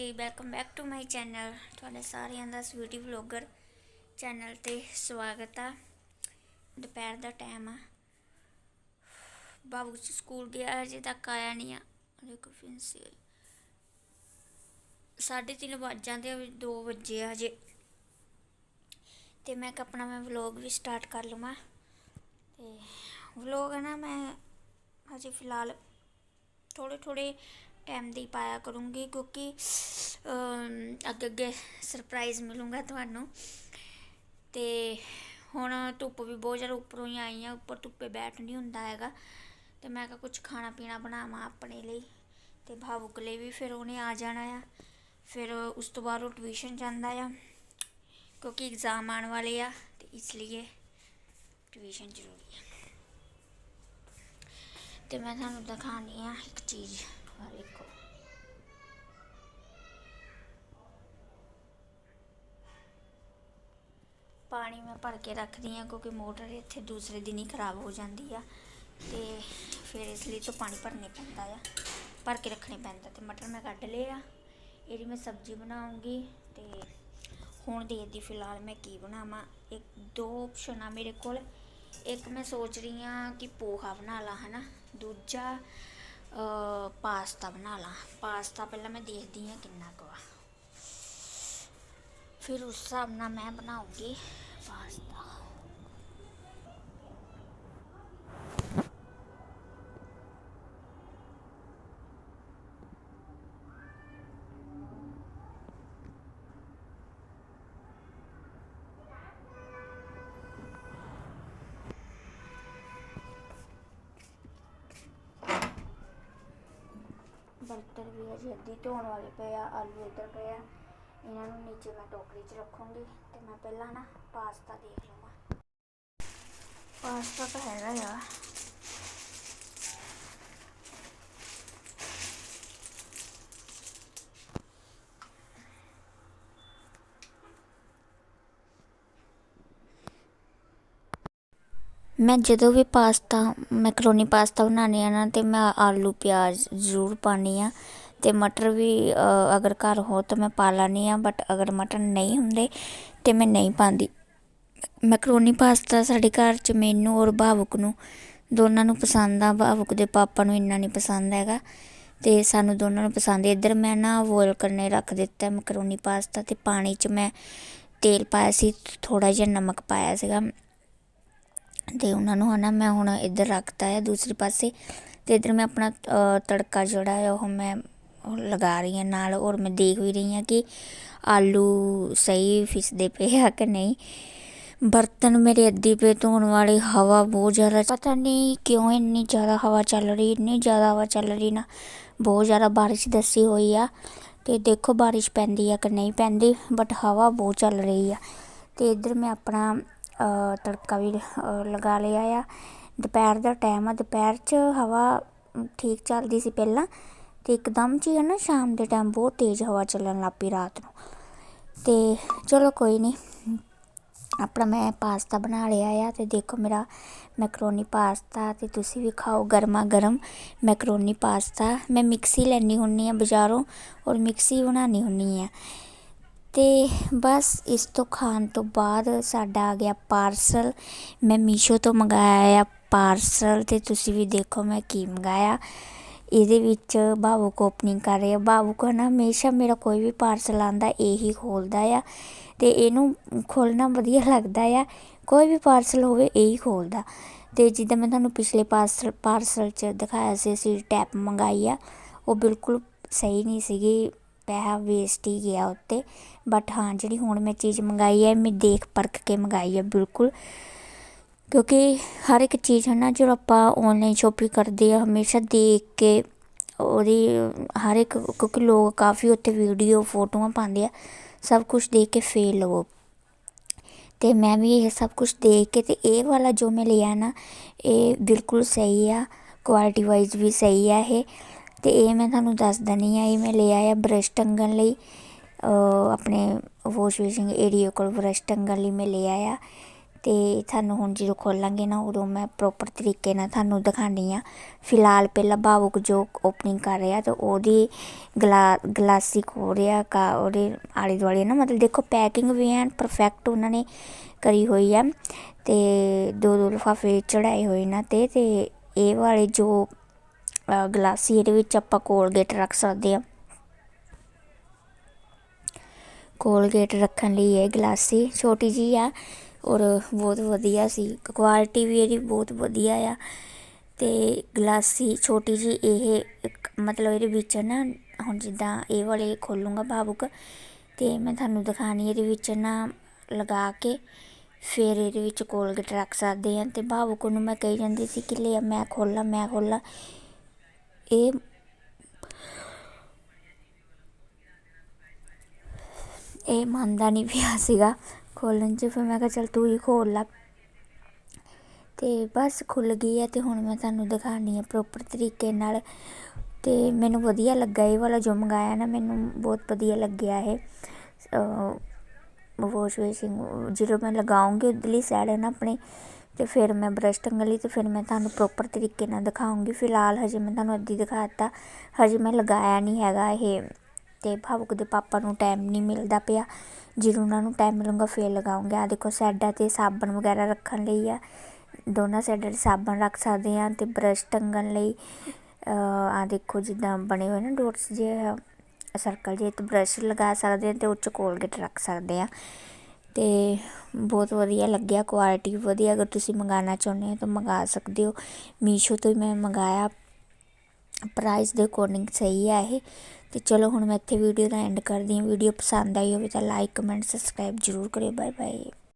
ਜੀ welcome back to my channel ਤੁਹਾਡੇ ਸਾਰਿਆਂ ਦਾ ਸਵੀਟੀ ਵਲੋਗਰ ਚੈਨਲ ਤੇ ਸਵਾਗਤ ਆ। ਦੁਪਹਿਰ ਦਾ ਟਾਈਮ ਆ। ਬਾਬੂ ਸਕੂਲ ਗਿਆ, ਅਜੇ ਤੱਕ ਆਇਆ ਨਹੀਂ ਆ। ਦੇਖੋ ਫਿੰਸੀ ਸਾਢੇ ਤਿੰਨ ਵੱਜ ਜਾਂਦੇ ਆ 2 ਵਜੇ ਆ ਹਜੇ। ਤੇ ਮੈਂ ਕਿਹਾ ਆਪਣਾ ਮੈਂ ਵਲੌਗ ਵੀ ਸਟਾਰਟ ਕਰ ਲਵਾਂ। ਤੇ ਵਲੋਗ ਹੈ ਨਾ ਮੈਂ ਹਜੇ ਫਿਲਹਾਲ ਥੋੜੇ ਥੋੜੇ ਟਾਈਮ ਦੀ ਪਾਇਆ ਕਰੂੰਗੀ ਕਿਉਂਕਿ ਅੱਗੇ ਅੱਗੇ ਸਰਪ੍ਰਾਈਜ਼ ਮਿਲੂੰਗਾ ਤੁਹਾਨੂੰ। ਤੇ ਹੁਣ ਧੁੱਪ ਵੀ ਬਹੁਤ ਜ਼ਿਆਦਾ ਉੱਪਰੋਂ ਹੀ ਆਈ ਆ, ਉੱਪਰ ਧੁੱਪੇ ਬੈਠ ਨਹੀਂ ਹੁੰਦਾ ਹੈਗਾ। ਤੇ ਮੈਂ ਕਿਹਾ ਕੁਝ ਖਾਣਾ ਪੀਣਾ ਬਣਾਵਾਂ ਆਪਣੇ ਲਈ। ਤੇ ਭਾਵੁਕ ਲਈ ਵੀ ਫਿਰ ਉਹਨੇ ਆ ਜਾਣਾ ਆ। ਫਿਰ ਉਸ ਤੋਂ ਬਾਅਦ ਉਹ ਟਿਊਸ਼ਨ ਜਾਂਦਾ ਆ, ਕਿਉਂਕਿ ਐਗਜ਼ਾਮ ਆਉਣ ਵਾਲੇ ਆ, ਤੇ ਇਸ ਲਈ ਟਿਊਸ਼ਨ ਜ਼ਰੂਰੀ ਆ। ਤੇ ਮੈਂ ਤੁਹਾਨੂੰ ਦਿਖਾਣੀ ਆ ਇੱਕ ਚੀਜ਼। ਆ ਦੇਖੋ ਪਾਣੀ ਮੈਂ ਭਰ ਕੇ ਰੱਖਦੀ ਆ ਕਿਉਂਕਿ ਮੋਟਰ ਇੱਥੇ ਦੂਸਰੇ ਦਿਨ ਹੀ ਖਰਾਬ ਹੋ ਜਾਂਦੀ ਆ ਤੇ ਫਿਰ ਇਸ ਲਈ ਤੋਂ ਪਾਣੀ ਭਰਨੇ ਪੈਂਦਾ ਆ, ਭਰ ਕੇ ਰੱਖਣੇ ਪੈਂਦਾ ਤੇ ਮਟਰ ਮੈਂ ਕੱਢ ਲਏ ਆ, ਇਹਦੀ ਮੈਂ ਸਬਜ਼ੀ ਬਣਾਉਂਗੀ ਤੇ ਹੁਣ ਦੇਖਦੀ ਫਿਲਹਾਲ ਮੈਂ ਕੀ ਬਣਾਵਾਂ। ਇੱਕ, ਦੋ ਆਪਸ਼ਨ ਆ ਮੇਰੇ ਕੋਲ। ਇੱਕ ਮੈਂ ਸੋਚ ਰਹੀ ਆ ਕਿ ਪੋਹਾ ਬਣਾ ਲਾ ਹਨਾ, ਦੂਜਾ ਪਾਸਤਾ ਬਣਾ ਲਾ। ਪਾਸਤਾ ਪਹਿਲਾਂ ਮੈਂ ਦੇਖਦੀ ਹਾਂ ਕਿੰਨਾ ਕੁ ਆ। ਫਿਰ ਉਸ ਹਿਸਾਬ ਨਾਲ ਮੈਂ ਬਣਾਉਂਗੀ ਪਾਸਤਾ। ਬਰਤਨ ਵੀ ਅਜੇ ਅੱਧੀ ਧੋਣ ਵਾਲੇ ਪਏ ਆ, ਆਲੂ ਇੱਧਰ ਪਏ ਆ। ਇਹਨਾਂ ਨੂੰ ਨੀਚੇ ਮੈਂ ਟੋਕਰੀ 'ਚ ਰੱਖੂੰਗੀ ਤੇ ਮੈਂ ਪਹਿਲਾਂ ਨਾ ਪਾਸਤਾ ਦੇਖ ਲਵਾਂ। ਪਾਸਤਾ ਤਾਂ ਹੈਗਾ ਆ। ਮੈਂ ਜਦੋਂ ਵੀ ਪਾਸਤਾ, ਮੈਕਰੋਨੀ ਪਾਸਤਾ ਬਣਾਉਂਦੀ ਹਾਂ ਨਾ, ਤਾਂ ਮੈਂ ਆਲੂ ਪਿਆਜ਼ ਜ਼ਰੂਰ ਪਾਉਂਦੀ ਹਾਂ। ਅਤੇ ਮਟਰ ਵੀ ਅਗਰ ਘਰ ਹੋ ਤਾਂ ਮੈਂ ਪਾ ਲੈਂਦੀ ਹਾਂ ਬਟ ਅਗਰ ਮਟਰ ਨਹੀਂ ਹੁੰਦੇ ਤਾਂ ਮੈਂ ਨਹੀਂ ਪਾਉਂਦੀ। ਮੈਕਰੋਨੀ ਪਾਸਤਾ ਸਾਡੇ ਘਰ 'ਚ ਮੈਨੂੰ ਔਰ ਭਾਵੁਕ ਨੂੰ, ਦੋਨਾਂ ਨੂੰ ਪਸੰਦ ਆ। ਭਾਵੁਕ ਦੇ ਪਾਪਾ ਨੂੰ ਇੰਨਾ ਨਹੀਂ ਪਸੰਦ ਹੈਗਾ। ਤੇ ਸਾਨੂੰ ਦੋਨਾਂ ਨੂੰ ਪਸੰਦ ਹੈ ਇੱਧਰ ਮੈਂ ਨਾ ਬੋਇਲ ਕਰਨੇ ਰੱਖ ਦਿੱਤਾ ਮੈਕਰੋਨੀ ਪਾਸਤਾ ਤੇ ਪਾਣੀ 'ਚ ਮੈਂ ਤੇਲ ਪਾਇਆ ਸੀ ਥੋੜਾ ਜਿਹਾ ਨਮਕ ਪਾਇਆ ਸੀਗਾ। ਅਤੇ ਉਹਨਾਂ ਨੂੰ ਹੈ ਨਾ ਮੈਂ ਹੁਣ ਇੱਧਰ ਰੱਖਤਾ ਆ ਦੂਸਰੇ ਪਾਸੇ ਅਤੇ ਇੱਧਰ ਮੈਂ ਆਪਣਾ ਤੜਕਾ ਜਿਹੜਾ ਹੈ ਉਹ ਮੈਂ ਲਗਾ ਰਹੀ ਹਾਂ ਨਾਲ ਔਰ ਮੈਂ ਦੇਖ ਵੀ ਰਹੀ ਹਾਂ ਕਿ ਆਲੂ ਸਹੀ ਫਿਸਦੇ ਪਏ ਆ ਕਿ ਨਹੀਂ। ਬਰਤਨ ਮੇਰੇ ਅੱਧੀ ਪਏ, ਧੋਣ ਵਾਲੀ ਹਵਾ ਬਹੁਤ ਜ਼ਿਆਦਾ, ਪਤਾ ਨਹੀਂ ਕਿਉਂ ਇੰਨੀ ਜ਼ਿਆਦਾ ਹਵਾ ਚੱਲ ਰਹੀ, ਇੰਨੀ ਜ਼ਿਆਦਾ ਹਵਾ ਚੱਲ ਰਹੀ ਨਾ, ਬਹੁਤ ਜ਼ਿਆਦਾ ਬਾਰਿਸ਼ ਦੱਸੀ ਹੋਈ ਆ ਤੇ ਦੇਖੋ ਬਾਰਿਸ਼ ਪੈਂਦੀ ਆ ਕਿ ਨਹੀਂ ਪੈਂਦੀ ਬਟ ਹਵਾ ਬਹੁਤ ਚੱਲ ਰਹੀ ਆ। ਤੇ ਇੱਧਰ ਮੈਂ ਆਪਣਾ ਤੜਕਾ ਵੀ ਅ, ਲਗਾ ਲਿਆ ਆ। ਦੁਪਹਿਰ ਦਾ ਟਾਈਮ ਆ। ਦੁਪਹਿਰ 'ਚ ਹਵਾ ਠੀਕ ਚੱਲਦੀ ਸੀ ਪਹਿਲਾਂ ਅਤੇ ਇੱਕਦਮ 'ਚ ਹੀ ਹੈ ਨਾ ਸ਼ਾਮ ਦੇ ਟਾਈਮ ਬਹੁਤ ਤੇਜ਼ ਹਵਾ ਚੱਲਣ ਲੱਗ ਪਈ ਰਾਤ ਨੂੰ। ਅਤੇ ਚਲੋ ਕੋਈ ਨਹੀਂ ਆਪਣਾ ਮੈਂ ਪਾਸਤਾ ਬਣਾ ਲਿਆ ਆ ਤੇ ਦੇਖੋ ਮੇਰਾ ਮੈਕਰੋਨੀ ਪਾਸਤਾ ਤੇ ਤੁਸੀਂ ਵੀ ਖਾਓ ਗਰਮਾ ਗਰਮ ਮੈਕਰੋਨੀ ਪਾਸਤਾ। ਮੈਂ ਮਿਕਸੀ ਲੈਣੀ ਹੁੰਨੀ ਆ ਬਾਜ਼ਾਰੋਂ ਔਰ ਮਿਕਸੀ ਬਣਾਉਣੀ ਹੁੰਨੀ ਆ। ਅਤੇ ਬਸ ਇਸ ਤੋਂ ਖਾਣ ਤੋਂ ਬਾਅਦ ਸਾਡਾ ਆ ਗਿਆ ਪਾਰਸਲ ਮੈਂ ਮੀਸ਼ੋ ਤੋਂ ਮੰਗਵਾਇਆ ਆ ਪਾਰਸਲ ਅਤੇ ਤੁਸੀਂ ਵੀ ਦੇਖੋ ਮੈਂ ਕੀ ਮੰਗਵਾਇਆ ਇਹਦੇ ਵਿੱਚ ਭਾਵੁਕ ਓਪਨਿੰਗ ਕਰ ਰਿਹਾ ਭਾਵੁਕ ਹੈ ਨਾ ਹਮੇਸ਼ਾ ਮੇਰਾ ਕੋਈ ਵੀ ਪਾਰਸਲ ਆਂਦਾ ਇਹੀ ਖੋਲਦਾ ਆ ਤੇ ਇਹਨੂੰ ਖੋਲਣਾ ਵਧੀਆ ਲੱਗਦਾ ਆ। ਕੋਈ ਵੀ ਪਾਰਸਲ ਹੋਵੇ ਇਹੀ ਖੋਲਦਾ ਤੇ ਜਿੱਦਾਂ ਮੈਂ ਤੁਹਾਨੂੰ ਪਿਛਲੇ ਪਾਰਸਲ ਪਾਰਸਲ 'ਚ ਦਿਖਾਇਆ ਸੀ, ਅਸੀਂ ਟੈਪ ਮੰਗਾਈ ਆ। ਉਹ ਬਿਲਕੁਲ ਸਹੀ ਨਹੀਂ ਸੀਗੀ। ਪੈਸਾ ਵੇਸਟ ਹੀ ਗਿਆ ਉੱਤੇ। ਬਟ ਹਾਂ, ਜਿਹੜੀ ਹੁਣ ਮੈਂ ਚੀਜ਼ ਮੰਗਾਈ ਹੈ, ਮੈਂ ਦੇਖ ਪਰਖ ਕੇ ਮੰਗਾਈ ਹੈ ਬਿਲਕੁਲ। ਕਿਉਂਕਿ ਹਰ ਇੱਕ ਚੀਜ਼ ਹੈ ਨਾ, ਜਦੋਂ ਆਪਾਂ ਆਨਲਾਈਨ ਸ਼ੋਪਿੰਗ ਕਰਦੇ ਆ ਹਮੇਸ਼ਾ ਦੇਖ ਕੇ ਉਹਦੀ ਹਰ ਇੱਕ, ਕਿਉਂਕਿ ਲੋਕ ਕਾਫੀ ਉੱਤੇ ਵੀਡੀਓ ਫੋਟੋਆਂ ਪਾਉਂਦੇ ਆ, ਸਭ ਕੁਝ ਦੇਖ ਕੇ ਫੇਲ ਲਵੋ ਤੇ ਮੈਂ ਵੀ ਇਹ ਸਭ ਕੁਝ ਦੇਖ ਕੇ ਤੇ ਇਹ ਵਾਲਾ ਜੋ ਮੈਂ ਲਿਆ ਨਾ, ਇਹ ਬਿਲਕੁਲ ਸਹੀ ਆ ਕੁਆਲਿਟੀ ਵਾਈਜ਼ ਵੀ ਸਹੀ ਆ ਇਹ। ਅਤੇ ਇਹ ਮੈਂ ਤੁਹਾਨੂੰ ਦੱਸ ਦਿੰਦੀ ਹਾਂ ਇਹ ਮੈਂ ਲਿਆ ਆ ਬ੍ਰਸ਼ ਟੰਗਣ ਲਈ। ਅ, ਆਪਣੇ ਵਾਸ਼ ਬੇਸਿੰਗ ਏਰੀਆ ਕੋਲ ਬਰੱਸ਼ ਟੰਗਣ ਲਈ ਮੈਂ ਲਿਆ ਆ ਤੇ ਤੁਹਾਨੂੰ ਹੁਣ ਜਦੋਂ ਖੋਲਾਂਗੇ ਨਾ ਉਦੋਂ ਮੈਂ ਪ੍ਰੋਪਰ ਤਰੀਕੇ ਨਾਲ ਤੁਹਾਨੂੰ ਦਿਖਾਣੀ ਆ ਫਿਲਹਾਲ ਪਹਿਲਾਂ ਭਾਵੁਕ ਜੋ ਓਪਨਿੰਗ ਕਰ ਰਿਹਾ ਤੇ ਉਹਦੀ ਗਲਾ ਗਲਾਸਿਕ ਹੋ ਰਿਹਾ ਕਾ ਉਹਦੇ ਆਲੇ ਦੁਆਲੇ ਨਾ ਮਤਲਬ ਦੇਖੋ ਪੈਕਿੰਗ ਵੀ ਐਨ ਪਰਫੈਕਟ ਉਹਨਾਂ ਨੇ ਕਰੀ ਹੋਈ ਆ। ਤੇ ਦੋ ਦੋ ਲਿਫਾਫੇ ਚੜਾਏ ਹੋਏ ਨਾ ਤੇ ਤੇ ਇਹ ਵਾਲੇ ਜੋ ਗਲਾਸੀ ਇਹਦੇ ਵਿੱਚ ਆਪਾਂ ਕੋਲਗੇਟ ਰੱਖ ਸਕਦੇ ਆ ਕੋਲਗੇਟ ਰੱਖਣ ਲਈ ਇਹ ਗਲਾਸੀ ਛੋਟੀ ਜੀ ਆ ਔਰ ਬਹੁਤ ਵਧੀਆ ਸੀ। ਕੁਆਲਿਟੀ ਵੀ ਇਹਦੀ ਬਹੁਤ ਵਧੀਆ ਆ ਤੇ ਗਲਾਸੀ ਛੋਟੀ ਜੀ ਇਹ ਮਤਲਬ ਇਹਦੇ ਵਿੱਚ ਨਾ ਹੁਣ ਜਿੱਦਾਂ ਇਹ ਵਾਲੇ ਖੋਲੂੰਗਾ ਭਾਵੁਕ ਤੇ ਮੈਂ ਤੁਹਾਨੂੰ ਦਿਖਾਣੀ ਇਹਦੇ ਵਿੱਚ ਨਾ ਲਗਾ ਕੇ ਫਿਰ ਇਹਦੇ ਵਿੱਚ ਕੋਲਗੇਟ ਰੱਖ ਸਕਦੇ ਆ ਤੇ ਭਾਵੁਕ ਨੂੰ ਮੈਂ ਕਹੀ ਜਾਂਦੀ ਸੀ ਕਿ ਲੈ ਮੈਂ ਖੋਲਾਂ ਮੈਂ ਖੋਲਾਂ। ਇਹ ਇਹ ਮੰਨਦਾ ਨਹੀਂ ਪਿਆ ਸੀਗਾ ਖੋਲਣ 'ਚ। ਫਿਰ ਮੈਂ ਕਿਹਾ, ਚੱਲ ਤੂੰ ਹੀ ਖੋਲ ਲਾ। ਤੇ ਬਸ ਖੁੱਲ ਗਈ ਹੈ ਤੇ ਹੁਣ ਮੈਂ ਤੁਹਾਨੂੰ ਦਿਖਾਣੀ ਹੈ ਪ੍ਰੋਪਰ ਤਰੀਕੇ ਨਾਲ। ਤੇ ਮੈਨੂੰ ਵਧੀਆ ਲੱਗਾ ਇਹ ਵਾਲਾ ਜੋ ਮੰਗਾਇਆ ਨਾ, ਮੈਨੂੰ ਬਹੁਤ ਵਧੀਆ ਲੱਗਿਆ ਇਹ। ਵਾਸ਼ ਵੇਸਿੰਗ ਜਦੋਂ ਮੈਂ ਲਗਾਉਂਗੀ, ਉਧਰਲੀ ਸਾਈਡ ਨਾ ਆਪਣੇ ਤੇ ਫਿਰ ਮੈਂ ਬਰਸ਼ ਟੰਗਣ ਲਈ ਤੇ ਫਿਰ ਮੈਂ ਤੁਹਾਨੂੰ ਪ੍ਰੋਪਰ ਤਰੀਕੇ ਨਾਲ ਦਿਖਾਉਂਗੀ। ਫਿਲਹਾਲ ਹਜੇ ਮੈਂ ਤੁਹਾਨੂੰ ਅੱਧੀ ਦਿਖਾ ਦਿੱਤਾ। ਹਜੇ ਮੈਂ ਲਗਾਇਆ ਨਹੀਂ ਹੈਗਾ ਇਹ ਤੇ ਭਾਵੁਕ ਦੇ ਪਾਪਾ ਨੂੰ ਟਾਈਮ ਨਹੀਂ ਮਿਲਦਾ ਪਿਆ। ਜੇ ਉਹਨਾਂ ਨੂੰ ਟਾਈਮ ਮਿਲੂਗਾ ਫਿਰ ਲਗਾਉਂਗੇ। ਆ ਦੇਖੋ ਸਾਈਡਾਂ ਤੇ ਸਾਬਣ ਵਗੈਰਾ ਰੱਖਣ ਲਈ ਆ। ਦੋਨਾਂ ਸਾਈਡਾਂ ਤੇ ਸਾਬਣ ਰੱਖ ਸਕਦੇ ਆ ਤੇ ਬਰਸ਼ ਟੰਗਣ ਲਈ। ਆ ਦੇਖੋ ਜਿੱਦਾਂ ਬਣੇ ਹੋਏ ਨਾ ਡੋਟਸ ਜੇ ਸਰਕਲ ਜੇ ਤੇ ਬਰਸ਼ ਲਗਾ ਸਕਦੇ ਆ ਤੇ ਉੱਚ ਕੋਲਗੇਟ ਰੱਖ ਸਕਦੇ ਆ। ਅਤੇ ਬਹੁਤ ਵਧੀਆ ਲੱਗਿਆ ਕੁਆਲਿਟੀ ਵੀ ਵਧੀਆ, ਅਗਰ ਤੁਸੀਂ ਮੰਗਵਾਉਣਾ ਚਾਹੁੰਦੇ ਹੋ ਤਾਂ ਮੰਗਵਾ ਸਕਦੇ ਹੋ। ਮੀਸ਼ੋ ਤੋਂ ਹੀ ਮੈਂ ਮੰਗਵਾਇਆ ਪ੍ਰਾਈਸ ਦੇ ਅਕੋਰਡਿੰਗ ਸਹੀ ਹੈ ਇਹ। ਅਤੇ ਚਲੋ ਹੁਣ ਮੈਂ ਇੱਥੇ ਵੀਡੀਓ ਦਾ ਐਂਡ ਕਰਦੀ ਹਾਂ। ਵੀਡੀਓ ਪਸੰਦ ਆਈ ਹੋਵੇ ਤਾਂ ਲਾਈਕ ਕਮੈਂਟ ਸਬਸਕ੍ਰਾਈਬ ਜ਼ਰੂਰ ਕਰਿਓ। Bye bye